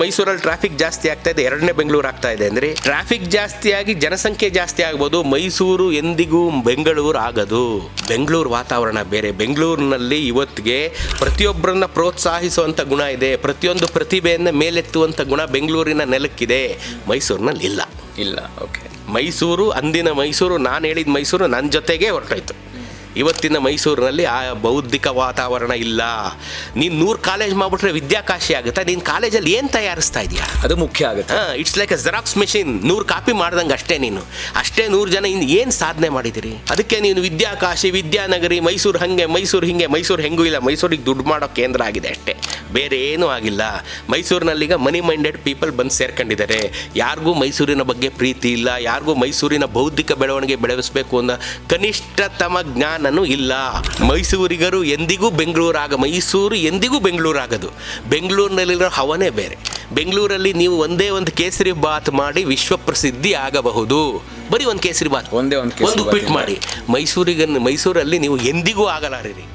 ಮೈಸೂರಲ್ಲಿ ಟ್ರಾಫಿಕ್ ಜಾಸ್ತಿ ಆಗ್ತಾ ಇದೆ ಎರಡನೇ ಬೆಂಗಳೂರು ಆಗ್ತಾ ಇದೆ ಅಂದ್ರೆ ಟ್ರಾಫಿಕ್ ಜಾಸ್ತಿ ಆಗಿ ಜನಸಂಖ್ಯೆ ಜಾಸ್ತಿ ಆಗ್ಬೋದು ಮೈಸೂರು ಎಂದಿಗೂ ಬೆಂಗಳೂರು ಆಗದು. ಬೆಂಗಳೂರು ವಾತಾವರಣ ಬೇರೆ. ಬೆಂಗಳೂರಿನಲ್ಲಿ ಇವತ್ತಿಗೆ ಪ್ರತಿಯೊಬ್ಬರನ್ನ ಪ್ರೋತ್ಸಾಹಿಸುವಂತ ಗುಣ ಇದೆ ಪ್ರತಿಯೊಂದು ಪ್ರತಿಭೆಯನ್ನ ಮೇಲೆತ್ತುವಂತ ಗುಣ ಬೆಂಗಳೂರಿನ ನೆಲಕ್ಕಿದೆ. ಮೈಸೂರಿನಲ್ಲಿ ಇಲ್ಲ ಇಲ್ಲ ಓಕೆ ಮೈಸೂರು ಅಂದಿನ ಮೈಸೂರು ನಾನು ಹೇಳಿದ ಮೈಸೂರು ನನ್ನ ಜೊತೆಗೆ ಹೊರಟೋಯ್ತು. ಇವತ್ತಿನ ಮೈಸೂರಿನಲ್ಲಿ ಆ ಬೌದ್ಧಿಕ ವಾತಾವರಣ ಇಲ್ಲ. ನೀನು ನೂರು ಕಾಲೇಜ್ ಮಾಡಿಬಿಟ್ರೆ ವಿದ್ಯಾಕಾಶಿ ಆಗುತ್ತೆ? ನೀನು ಕಾಲೇಜಲ್ಲಿ ಏನು ತಯಾರಿಸ್ತಾ ಇದೆಯಾ? ಅದು ಮುಖ್ಯ ಆಗುತ್ತೆ. It's like a xerox machine ನೂರು ಕಾಪಿ ಮಾಡ್ದಂಗೆ ಅಷ್ಟೇ ನೀನು. ಅಷ್ಟೇ ನೂರು ಜನ ಇನ್ನು ಏನು ಸಾಧನೆ ಮಾಡಿದಿರಿ? ಅದಕ್ಕೆ ನೀನು ವಿದ್ಯಾಕಾಶಿ ವಿದ್ಯಾನಗರಿ ಮೈಸೂರು ಹಂಗೆ ಮೈಸೂರು ಹಿಂಗೆ ಮೈಸೂರು ಹೆಂಗೂ ಇಲ್ಲ. ಮೈಸೂರಿಗೆ ದುಡ್ಡು ಮಾಡೋ ಕೇಂದ್ರ ಆಗಿದೆ ಅಷ್ಟೇ. ಬೇರೆ ಏನೂ ಆಗಿಲ್ಲ. ಮೈಸೂರಿನಲ್ಲಿಗ ಮನಿ ಮೈಂಡೆಡ್ ಪೀಪಲ್ ಬಂದು ಸೇರ್ಕೊಂಡಿದ್ದಾರೆ. ಯಾರಿಗೂ ಮೈಸೂರಿನ ಬಗ್ಗೆ ಪ್ರೀತಿ ಇಲ್ಲ. ಯಾರಿಗೂ ಮೈಸೂರಿನ ಬೌದ್ಧಿಕ ಬೆಳವಣಿಗೆ ಬೆಳೆಸಬೇಕು ಅನ್ನೋ ಕನಿಷ್ಠತಮ ಜ್ಞಾನನೂ ಇಲ್ಲ. ಮೈಸೂರಿಗರು ಎಂದಿಗೂ ಬೆಂಗಳೂರಾಗ ಮೈಸೂರು ಎಂದಿಗೂ ಬೆಂಗಳೂರಾಗದು. ಬೆಂಗಳೂರಿನಲ್ಲಿರೋ ಹವನೇ ಬೇರೆ. ಬೆಂಗಳೂರಲ್ಲಿ ನೀವು ಒಂದೇ ಒಂದು ಕೇಸರಿ ಬಾತ್ ಮಾಡಿ ವಿಶ್ವ ಪ್ರಸಿದ್ಧಿ ಆಗಬಹುದು. ಬರೀ ಒಂದು ಕೇಸರಿ ಬಾತ್. ಒಂದೇ ಒಂದು ಒಂದು ಪಿಟ್ ಮಾಡಿ. ಮೈಸೂರಿಗನ್ನು ಮೈಸೂರಲ್ಲಿ ನೀವು ಎಂದಿಗೂ ಆಗಲಾರಿರಿ.